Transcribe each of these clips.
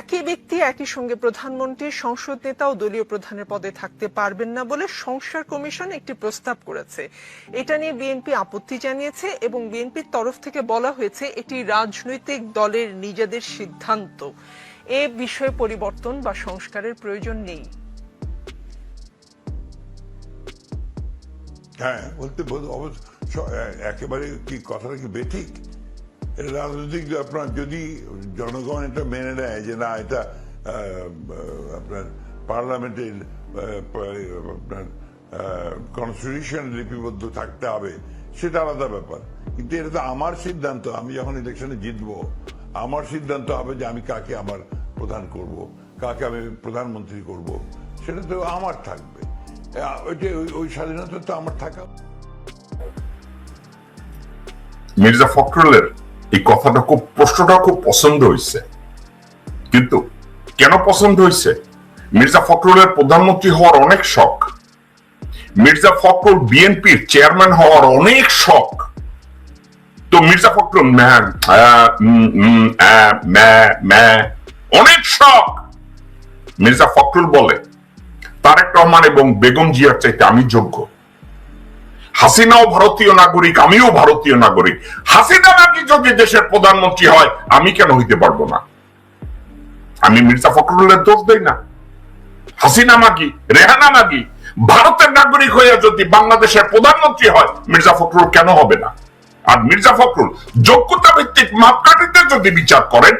একই ব্যক্তি একই সঙ্গে প্রধানমন্ত্রী, সংসদ নেতা ও দলীয় প্রধানের পদে থাকতে পারবেন না বলে সংস্কার কমিশন একটি প্রস্তাব করেছে। এটা নিয়ে বিএনপি আপত্তি জানিয়েছে এবং বিএনপির তরফ থেকে বলা হয়েছে এটি রাজনৈতিক দলের নিজেদের সিদ্ধান্ত। এ বিষয়ে পরিবর্তন বা সংস্কারের প্রয়োজন নেই। হ্যাঁ বলতে একেবারে কি কথাটা কি বেঠিক? রাজনৈতিক আপনার যদি জনগণ এটা মেনে নেয় যে না, এটা আপনার পার্লামেন্টের আপনার কনস্টিটিউশন লিপিবদ্ধ থাকতে হবে, সেটা আলাদা ব্যাপার। কিন্তু এটা তো আমার সিদ্ধান্ত, আমি যখন ইলেকশনে জিতবো, আমার সিদ্ধান্ত হবে যে আমি কাকে আমার প্রধান করব, কাকে আমি প্রধানমন্ত্রী করব, সেটা তো আমার থাকবে। ওইটা ওই- ওই স্বাধীনতা তো আমার থাকা। মির্জা ফখরুলের এই কথাটা খুব, প্রশ্নটা খুব পছন্দ হয়েছে কিন্তু কেন পছন্দ হয়েছে মির্জা ফখরুলের প্রধানমন্ত্রী হওয়ার অনেক শখ। মির্জা ফখরুল বিএনপির চেয়ারম্যান হওয়ার অনেক শখ। তো মির্জা ফখরুল অনেক শখ। মির্জা ফখরুল বলে, তারেক রহমান এবং বেগম জিয়ার চাইতে আমি যোগ্য। হাসিনাও ভারতীয় নাগরিক, আমিও ভারতীয় নাগরিক। হাসিনা নাকি যদি দেশের প্রধানমন্ত্রী হয়, আমি কেন হইতে পারব না? আমি মির্জা ফখরুলের দোষ দেই না। হাসিনা মাগি রেহানা মাগি ভারতের নাগরিক হয়ে যদি বাংলাদেশের প্রধানমন্ত্রী হয়, মির্জা ফখরুল কেন হবে না? আর মির্জা ফখরুল যোগ্যতা ভিত্তিক মাপকাঠিতে যদি বিচার করেন,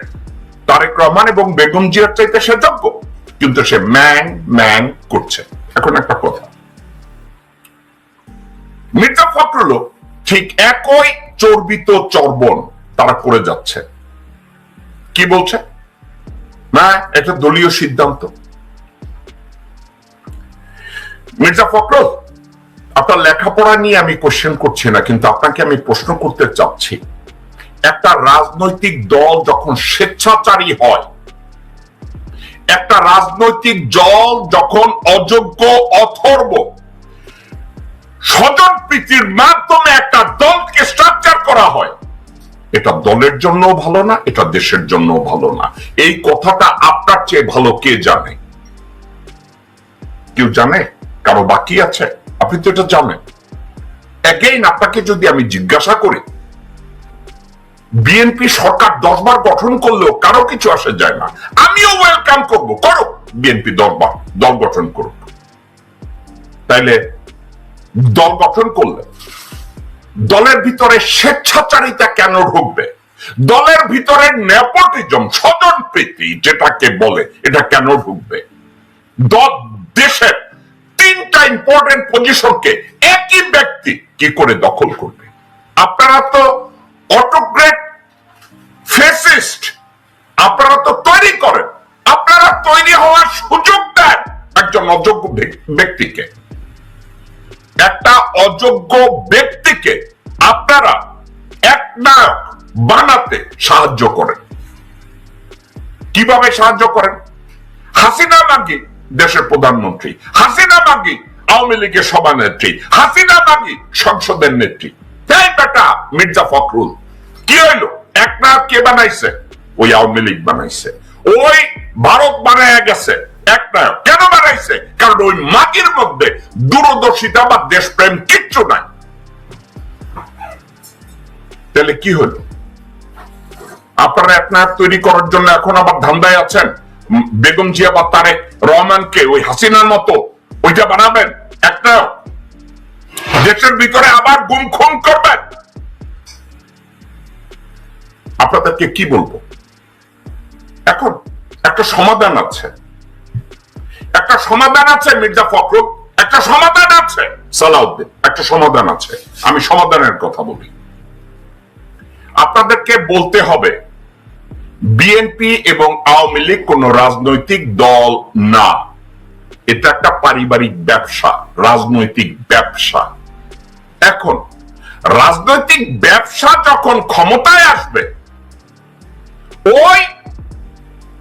তারেক রহমান এবং বেগম জিয়ার চাইতে সে যোগ্য। কিন্তু সে ম্যাং ম্যাং করছে। এখন একটা কথা। মির্জা ফখরুলও ঠিক একই চর্বিত চর্বণ তারা করে যাচ্ছে। কি বলছে? না, এটা দলীয় সিদ্ধান্ত। মির্জা ফখরুল আপনার লেখাপড়া নিয়ে আমি কোশ্চেন করছি না, কিন্তু আপনাকে আমি প্রশ্ন করতে চাচ্ছি। একটা রাজনৈতিক দল যখন স্বেচ্ছাচারী হয়, একটা রাজনৈতিক দল যখন অযোগ্য, অথর্ব স্বজন প্রীতির মাধ্যমে একটা দলকে স্ট্রাকচার করা হয়। এটা দলের জন্য ভালো না, এটা দেশের জন্য ভালো না। এই কথাটা আপনার চেয়ে ভালো কে জানে? কেউ জানে? কারও বাকি আছে? আপনি তো এটা জানেন। এগেইন আপনাকে যদি আমি জিজ্ঞাসা করি বিএনপি সরকার দশবার গঠন করলেও কারও কিছু আসে যায় না। আমিও ওয়েলকাম করব। করো বিএনপি দশবার দল গঠন করুক। তাইলে দল গঠন করলে দলের ভিতরে স্বেচ্ছাচারিতা কেন ঢুকবে? দলের ভিতরে নেপোটিজম, স্বজন প্রীতি যেটাকে বলে, এটা কেন ঢুকবে? দেশের তিনটা ইম্পর্টেন্ট পজিশনকে একই ব্যক্তি কি করে দখল করবে? আপনারা তো অটোগ্রেট ফেসিস্ট আপনারা তো তৈরি করেন। আপনারা তৈরি হওয়ার সুযোগ দেন একজন অযোগ্য ব্যক্তিকে। একটা অযোগ্য ব্যক্তিকে আপনারা এক নায়ক বানাতে সাহায্য করেন। কীভাবে সাহায্য করেন? হাসিনা মাগি দেশের প্রধানমন্ত্রী, হাসিনা মাগি আওয়ামী লীগের সভানেত্রী, হাসিনা মাগি সংসদের নেত্রী। তাই বেটা মির্জা ফখরুল, কি হইল? এক নায়ক কে বানাইছে? ওই আওয়ামী লীগ বানাইছে। ওই ভারত বানায় গেছে। নায়ক কেন বানাইছে? কারণ ওই মাগির মধ্যে দূরদর্শিতা বা দেশপ্রেম কিচ্ছু নাই। তাহলে কি হলো? আপনারা তৈরি করার জন্য এখন আবার ধান্দায় আছেন? বেগম জিয়া বা তারেক রহমানকে ওই হাসিনার মতো ওইটা বানাবেন? এক নায়ক দেশের ভিতরে আবার গুম খুন করবেন? আপনাদেরকে কি বলব? এখন একটা সমাধান আছে। একটা সমাধান আছে, মির্জা ফখরুল। একটা সমাধান আছে। সালাউদ্দিন, একটা সমাধান আছে। আমি সমাধানের কথা বলি। আপনাদেরকে বলতে হবে বিএনপি এবং আওয়ামী লীগ কোন রাজনৈতিক দল না। এটা একটা পারিবারিক ব্যবসা, রাজনৈতিক ব্যবসা। এখন, রাজনৈতিক ব্যবসা যখন ক্ষমতায় আসবে, ওই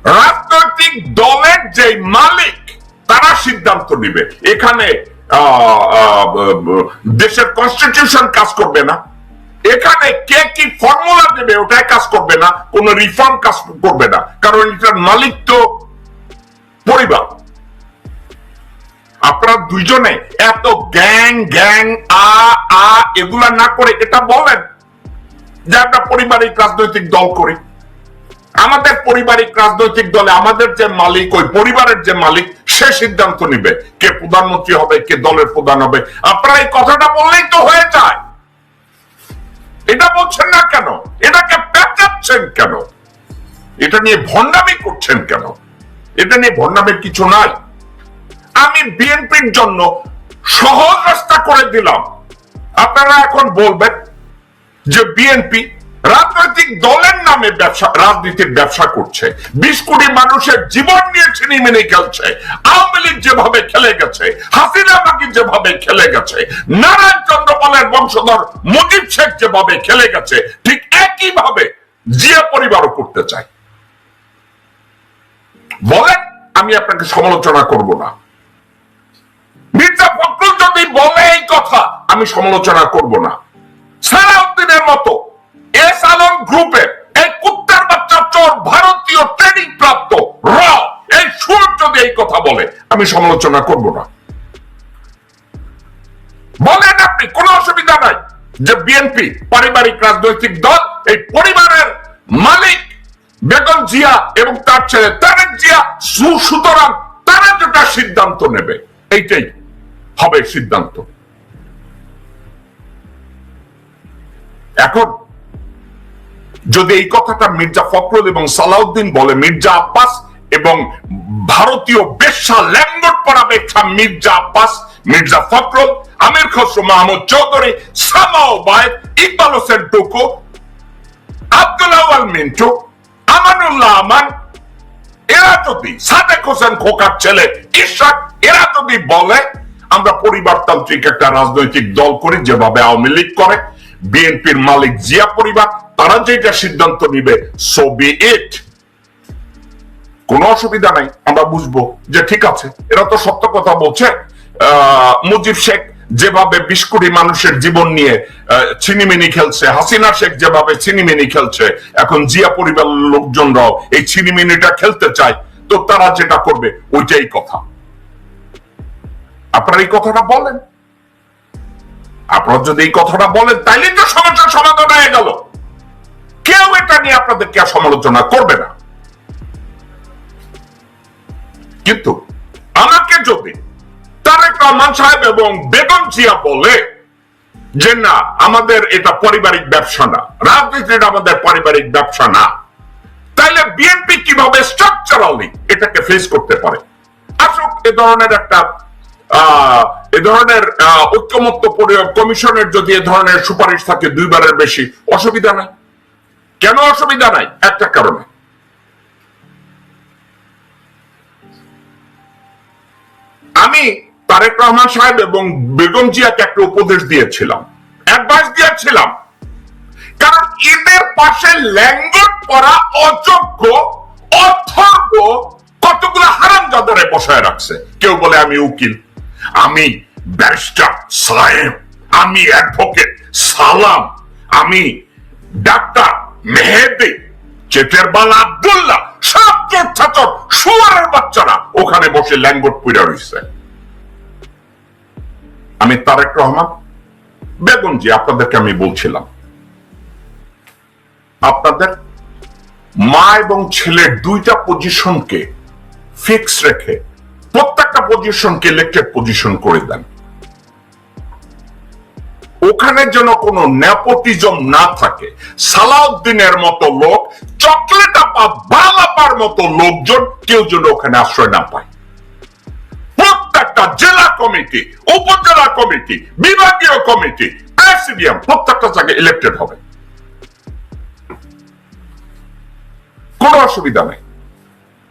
রাজনৈতিক দলের যে মালিক তারা সিদ্ধান্ত নিবে। এখানে দেশের কনস্টিটিউশন কাজ করবে না। এখানে কে কি ফর্মুলা দেবে ওটাই কাজ করবে না, কোন রিফর্ম কাজ করবে না। কারণ এটার মালিক তো পরিবার। আপনারা দুইজনে এত গ্যাং গ্যাং, আ আ, এগুলা না করে এটা বলেন যে আমরা পারিবারিক রাজনৈতিক দল করি। আমাদের পারিবারিক রাজনৈতিক দলে আমাদের যে মালিক, ওই পরিবারের যে মালিক, সে সিদ্ধান্ত নিবে কে প্রধানমন্ত্রী হবে, কে দলের প্রধান হবে। আপনারা এই কথাটা বললেই তো হয়ে যায়। এটা বলছেন না কেন? এটাকে পেঁচাচ্ছেন কেন? এটা নিয়ে ভণ্ডামি করছেন কেন? এটা নিয়ে ভণ্ডামের কিছু নাই। আমি বিএনপির জন্য সহজ রাস্তা করে দিলাম। আপনারা এখন বলবেন যে বিএনপি রাজনৈতিক দলের নামে ব্যবসা, রাজনীতির ব্যবসা করছে। বিশ কোটি মানুষের জীবন নিয়ে ছিনিমিনি খেলছে। আওয়ামী লীগ যেভাবে খেলে গেছে, হাসিনা বাকি যেভাবে খেলে গেছে, নারায়ণ চন্দ্রপালের বংশধর মুজিব শেখ যেভাবে খেলে গেছে, ঠিক একই ভাবে জিয়া পরিবারও করতে চায়। বলেন, আমি আপনাকে সমালোচনা করব না। মির্জা ফখরুল যদি বলে এই কথা, আমি সমালোচনা করব না। সালাউদ্দিনের মতো এস আলম গ্রুপের এই কুত্তার বাচ্চা চোর ভারতীয় ট্রেনিং প্রাপ্ত র। এই সুর যদি এই কথা বলে, আমি সমালোচনা করব না। বলেন আপনি, কোনো অসুবিধা নাই যে বিএনপি পারিবারিক রাজনৈতিক দল, এই পরিবারের মালিক বেগম জিয়া এবং তার ছেলে তারেক জিয়া সুতরাং তারা যেটা সিদ্ধান্ত নেবে, এইটাই হবে সিদ্ধান্ত। এখন যদি এই কথাটা মির্জা ফখরুল এবং সালাউদ্দিন বলে, মির্জা আব্বাস এবং ভারতীয় বেশ্যা ল্যাঙ্গট পড়া বেশ্যা মির্জা আব্বাস, মির্জা ফখরুল, আমির খসরু মাহমুদ চৌধুরী, সামাও বায়েদ, ইকবাল হোসেন টুকু মিন্টু, আমানুল্লাহ আমান এরা যদি সাদেক হোসেন খোকার ছেলে, ইশাক এরা যদি বলে, আমরা পরিবারতান্ত্রিক একটা রাজনৈতিক দল করি, যেভাবে আওয়ামী লীগ করে, বিএনপির মালিক জিয়া পরিবার তারা যেটা সিদ্ধান্ত নিবে সো বি ইট কোনো অসুবিধা নাই, আমরা বুঝব যে ঠিক আছে, এরা তো সত্য কথা বলছে। মুজিব শেখ যেভাবে বিশ কোটি মানুষের জীবন নিয়ে ছিনিমিনি খেলছে, হাসিনা শেখ যেভাবে ছিনিমিনি খেলছে, এখন জিয়া পরিবারের লোকজনরাও এই ছিনিমিনিটা খেলতে চায়, তো তারা যেটা করবে, ওইটাই কথা। আপনারা এই কথাটা বলেন। আপনারা যদি এই কথাটা বলেন তাইলে তো সমস্যার সমাধান হয়ে গেল। কেউ এটা নিয়ে আপনাদেরকে আর সমালোচনা করবে না। কিন্তু আমাকে যদি তারেক রহমান সাহেব এবং বেগম জিয়া বলে যে না আমাদের এটা পারিবারিক ব্যবসা না রাজনীতিটা আমাদের পারিবারিক ব্যবসা না তাইলে বিএনপি কীভাবে স্ট্রাকচারালি এটাকে ফেস করতে পারে? আসুক এ ধরনের একটা আহ, এ ধরনের ঐক্যমত্য কমিশনের যদি এ ধরনের সুপারিশ থাকে দুইবারের বেশি অসুবিধা নাই। কেন অসুবিধা নাই? একটা কারণে। আমি তারেক রহমান সাহেব এবং বেগম জিয়াকে একটা উপদেশ দিয়েছিলাম। অ্যাডভাইস দিয়েছিলাম। কারণ এদের পাশে ল্যাঙ্গট পরা অযোগ্য, অথর্ব, কতগুলো হারাম জাদারে বসায় রাখছে। কেউ বলে, আমি উকিল, আমি ব্যারিস্টার সাহেব আমি অ্যাডভোকেট সালাম, আমি ডাক্তার মেহেদি চেটের বাল আব্দুল্লাহ সব চোর ছাচর শুয়ারের বাচ্চারা ওখানে বসে ল্যাঙ্গট পুরা রয়েছে। আমি তারেক রহমান, বেগম জি, আপনাদেরকে আমি বলছিলাম। আপনাদের মা এবং ছেলের দুইটা পজিশনকে ফিক্স রেখে প্রত্যেকটা পজিশনকে ইলেক্টেড পজিশন করে দেন। ওখানে যেন কোনো নেপোটিজম না থাকে। সালাউদ্দিনের মতো লোক, চকলেট আপা বালাপার মতো লোকজন কেউ যেন ওখানে আশ্রয় না পায়। প্রত্যেকটা জেলা কমিটি, উপজেলা কমিটি, বিভাগীয় কমিটি, প্রেসিডিয়াম, প্রত্যেকটা জায়গায় ইলেক্টেড হবে। কোনো অসুবিধা নেই।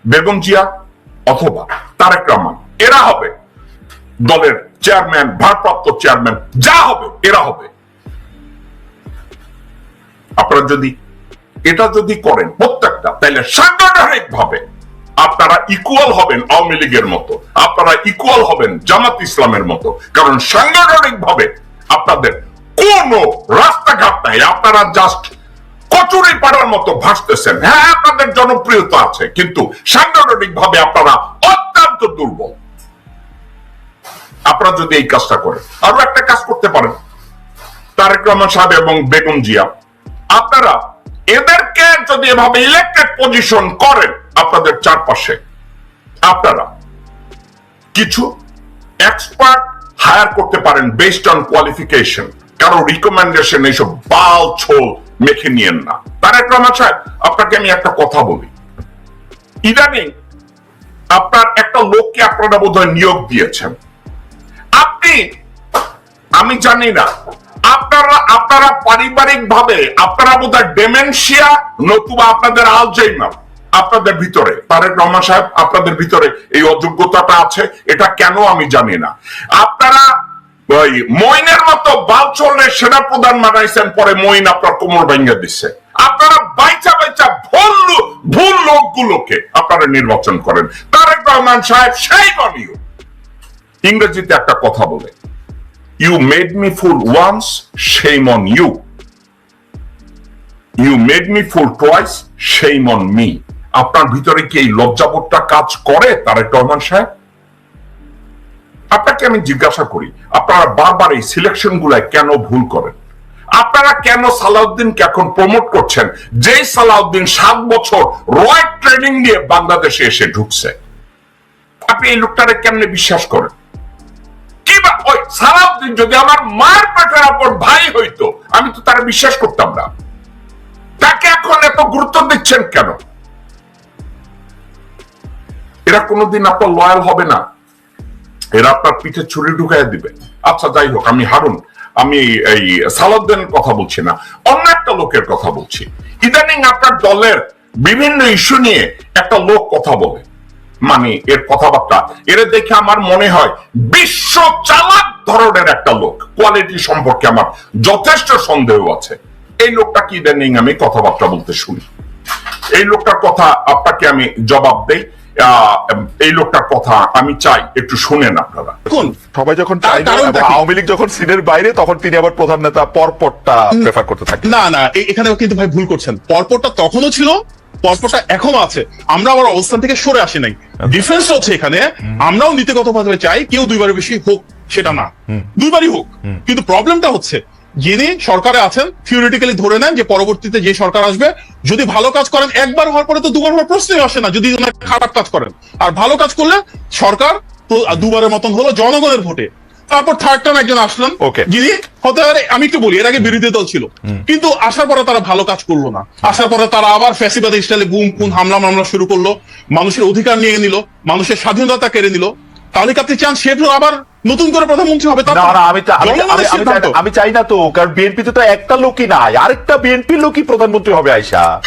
বেগম জিয়া অথবা তারেক রহমান, এরা হবে দলের চেয়ারম্যান, ভারপ্রাপ্ত চেয়ারম্যান, যা হবে, এরা হবে। আপনারা যদি এটা যদি করেন প্রত্যেকটা তাহলে সাংগঠনিক ভাবে আপনারা ইকুয়াল হবেন আওয়ামী লীগের মতো, আপনারা ইকুয়াল হবেন জামাত ইসলামের মতো, কারণ সাংগঠনিক ভাবে আপনাদের কোন রাস্তাঘাট নাই। আপনারা জাস্ট কচুরি পাড়ার মতো ভাসতেছেন। হ্যাঁ আপনাদের জনপ্রিয়তা আছে, কিন্তু সাংগঠনিক ভাবে আপনারা অত্যন্ত দুর্বল। আপনারা যদি এই কাজটা করেন, আরও একটা কাজ করতে পারেন। তারেক রহমান সাহেব এবং বেগম জিয়া, আপনারা এদেরকে যদি এভাবে ইলেক্টেড পজিশন করেন আপনাদের চারপাশে, আপনারা কিছু এক্সপার্ট হায়ার করতে পারেন বেসড অন কোয়ালিফিকেশন কারও রিকমেন্ডেশন এইসব বাল ছোল মেখে নিয়েন না। তারেক রহমান সাহেব, আপনাকে আমি একটা কথা বলি। ইদানিং আপনার একটা লোককে আপনারা বোধহয় নিয়োগ দিয়েছেন। আপনি আমি জানি না। আপনারা আপনারা পারিবারিক ভাবে আপনারা বোধহয় ডেমেনশিয়া নতুবা আপনাদের আলজাইমার আপনাদের ভিতরে। তারেক রহমান সাহেব, আপনাদের ভিতরে এই অযোগ্যতাটা আছে, এটা কেন আমি জানি না। আপনারা ওই মইনের মতো বালচলে সেনা প্রধান মানাইছেন পরে মইন আপনার কোমর ভেঙে দিচ্ছে আপনারা বাইচা বাইচা ভুল ভুল লোকগুলোকে আপনারা নির্বাচন করেন। তারেক রহমান সাহেব সেই বানিও ইংরেজিতে একটা কথা বলে you made me fool once shame on you you made me fool twice shame on me আপনার ভিতরে কি এই লজ্জাবোধটা কাজ করে, তারেক রহমান সাহেব? আপনাকে আমি জিজ্ঞাসা করি, আপনারা বারবার এই সিলেকশন গুলায় কেন ভুল করেন? আপনারা কেন সালাউদ্দিনকে এখন প্রমোট করছেন, যেই সালাউদ্দিন সাত বছর রয়েড ট্রেনিং নিয়ে বাংলাদেশে এসে ঢুকছে? আপনি এই লোকটারে কেমনে বিশ্বাস করেন? ওই যদি আমার মার পেটের আপন ভাই হইতো, আমি তো তারা বিশ্বাস করতাম না। তাকে এখন এত গুরুত্ব দিচ্ছেন কেন? এরা কোনোদিন আপনার লয়াল হবে না। এরা আপনার পিঠে ছুরি ঢুকাই দিবে। আচ্ছা যাই হোক, আমি হারুন, আমি এই সালাউদ্দিনের কথা বলছি না, অন্য একটা লোকের কথা বলছি। ইদানিং আপনার দলের বিভিন্ন ইস্যু নিয়ে একটা লোক কথা বলে। মানে এর কথাবার্তা। এর দেখে আমার মনে হয় বিশ্ব চালাক ধরনের একটা লোক। কোয়ালিটি সম্পর্কে আমার যথেষ্ট সন্দেহ আছে। এই লোকটা কি ইদানিং আমি কথাবার্তা বলতে শুনি। এই লোকটার কথা আপনাকে আমি জবাব দেই। আহ, এই লোকটার কথা আমি চাই একটু শুনেন আপনারা। দেখুন সবাই যখন? আওয়ামী লীগ যখন সিনের বাইরে তখন তিনি আবার প্রধান নেতা পরপরটা প্রেফার করতে থাকে না না এ- এখানেও কিন্তু ভাই ভুল করছেন। পরপরটা তখনও ছিল পরপরটা এখনও আছে। আমরা আমার অবস্থান থেকে সরে আসি নাই। ডিফারেন্স হচ্ছে এখানে আমরাও নীতিগতভাবে চাই কেউ দুইবারের বেশি হোক সেটা না। দুইবারই হোক। কিন্তু প্রবলেমটা হচ্ছে যিনি সরকারে আছেন থিওরিটিক্যালি ধরে নেন যে পরবর্তীতে যে সরকার আসবে যদি ভালো কাজ করেন একবার হওয়ার পরে তো দুবার হওয়ার প্রশ্নই আসে না যদি খারাপ কাজ করেন। আর ভালো কাজ করলে সরকার তো দুবারের মতন হলো জনগণের ভোটে। তারপর থার্ড টার্ম একজন আসলেন যিনি হতে পারে আমি একটু বলি এর আগে বিরোধী দল ছিল। কিন্তু আসার পরে তারা ভালো কাজ করল না। আসার পরে তারা আবার ফ্যাসিবাদ স্টাইলে গুম খুন হামলা মামলা শুরু করল। মানুষের অধিকার নিয়ে নিল মানুষের স্বাধীনতা কেড়ে নিল। তাহলে আপনি চান সে আবার নতুন করে প্রধানমন্ত্রী হবে? আমি চাই না- তো কারণ বিএনপিতে তো একটা লোকই নাই। আরেকটা বিএনপি লোকই প্রধানমন্ত্রী হবে আয়সা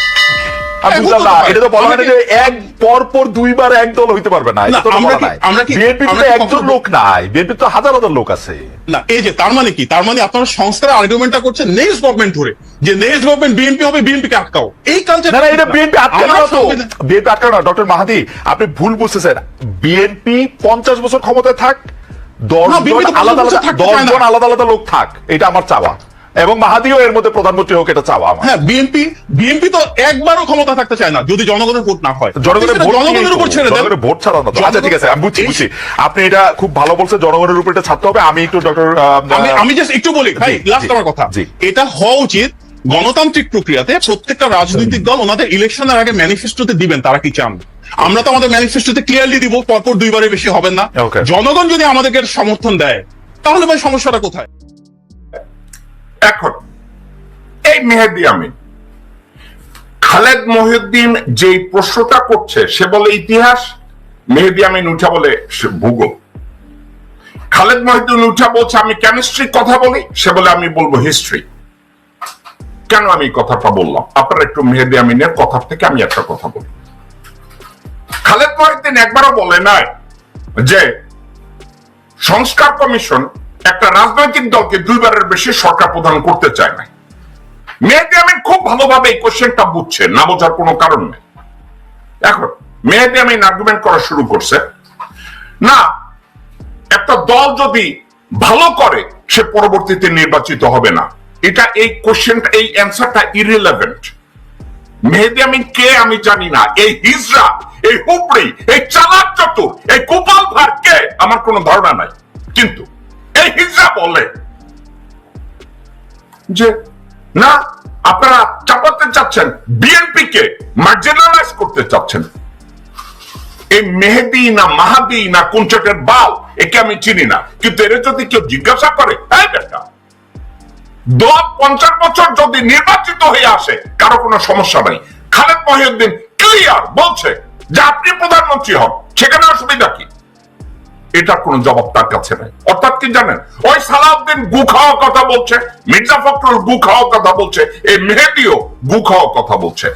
আমি এখন বুঝলাম তো না ব্যাপার। এটা তো বলা হয় যে এক পর পর দুইবার এক দল হইতে পারবে না না, এটা তো আমরা কি- নাই। আমরা কি- বিএনপি আমরা তো কি একজন লোক নাই বিএনপি তো হাজার হাজার লোক আছে। না এই যে তার মানে কি? তার মানে আপনারা সংস্কারের আর্গুমেন্টটা করছেন নেক্সট গভর্নমেন্ট ধরে যে নেক্সট গভর্নমেন্ট বিএনপি হবে বিএনপি কে আটকাও। এই কালচার না না এটা বিএনপি আটকানো না তো। বিএনপি আটকানো না ডক্টর মাহাদি আপনি ভুল বুঝতেছেন। বিএনপি পঞ্চাশ বছর ক্ষমতায় থাক দশ আলাদা আলাদা আলাদা আলাদা লোক থাক এটা আমার চাওয়া। এবং মাহাদিও এর মধ্যে প্রধানমন্ত্রী হোক এটা চাওয়া আমার। হ্যাঁ বিএনপি বিএনপি তো একবারও ক্ষমতা থাকতে চায় না যদি জনগণের ভোট না হয়। জনগণের জনগণের উপর ছেড়ে দেন। ভোট ছাড়া না আচ্ছা ঠিক আছে আমি বুঝছি বুঝছি। আপনি এটা খুব ভালো বলছেন জনগণের উপর এটা ছাড়তে হবে। আমি একটু ডক্টর আমি আমি জাস্ট একটু বলি ভাই লাস্ট আমার কথা। এটা হওয়া উচিত গণতান্ত্রিক প্রক্রিয়াতে প্রত্যেকটা রাজনৈতিক দল ওনাদের ইলেকশনের আগে ম্যানিফেস্টোতে দিবেন তারা কি চান। আমরা তো আমাদের ম্যানিফেস্টোতে ক্লিয়ারলি দিব পরপর দুইবারের বেশি হবেন না. জনগণ যদি আমাদেরকে সমর্থন দেয় তাহলে ভাই সমস্যাটা কোথায়? এখন, এই মেহেদি আমিন খালেদ মহিউদ্দিন যে প্রশ্নটা করছে, সে বলে ইতিহাস, মেহেদি আমিন উঠা বলে ভূগোল। খালেদ মহিউদ্দিন উঠা বলছে, আমি কেমিস্ট্রি কথা বলি, সে বলে আমি বলব হিস্ট্রি কেন আমি কথাটা বললাম? আপনারা একটু মেহেদি আমিনের কথা থেকে আমি একটা কথা বলি। খালেদ মহিউদ্দিন একবারও বলে নাই যে সংস্কার কমিশন একটা রাজনৈতিক দলকে দুইবারের বেশি সরকার প্রদান করতে চায় না মেহেদি আমিন খুব ভালোভাবে এই কোশ্চেনটা বুঝছে, না বোঝার কোনো কারণ নেই। এখন, মেহেদি আমিন আর্গুমেন্ট করা শুরু করছে, না, একটা দল যদি ভালো করে, সে পরবর্তীতে নির্বাচিত হবে না। এটা এই কোশ্চেনটা এই অ্যান্সারটা ইরিলেভেন্ট মেহেদি আমিন কে আমি জানি না, এই হিজরা, এই হুবড়ি, এই চালাক চতুর, এই গোপাল ভার কে, আমার কোনো ধারণা নাই। কিন্তু হিজরা বলে যে না, আপনারা চাপাতে চাচ্ছেন বিএনপি কে মার্জিনালাইজ করতে চাচ্ছেন। এই মেহেদি না মাহাদি না বাল, একে আমি চিনি না। কিন্তু এর যদি কেউ জিজ্ঞাসা করে এই বেটা দশ পঞ্চাশ বছর যদি নির্বাচিত হয়ে আসে, কারও কোনো সমস্যা নাই। খালেদ মহিউদ্দিন ক্লিয়ার বলছে যে, আপনি প্রধানমন্ত্রী হন, সেখানে অসুবিধা কি? এটার কোনো জবাব তার কাছে নাই। অর্থাৎ কি জানেন? ওই সালাউদ্দিন গু খাওয়া কথা বলছে, মির্জা ফখরুল গু খাওয়া কথা বলছে, এই মেহেদিও গু খাওয়া কথা বলছে।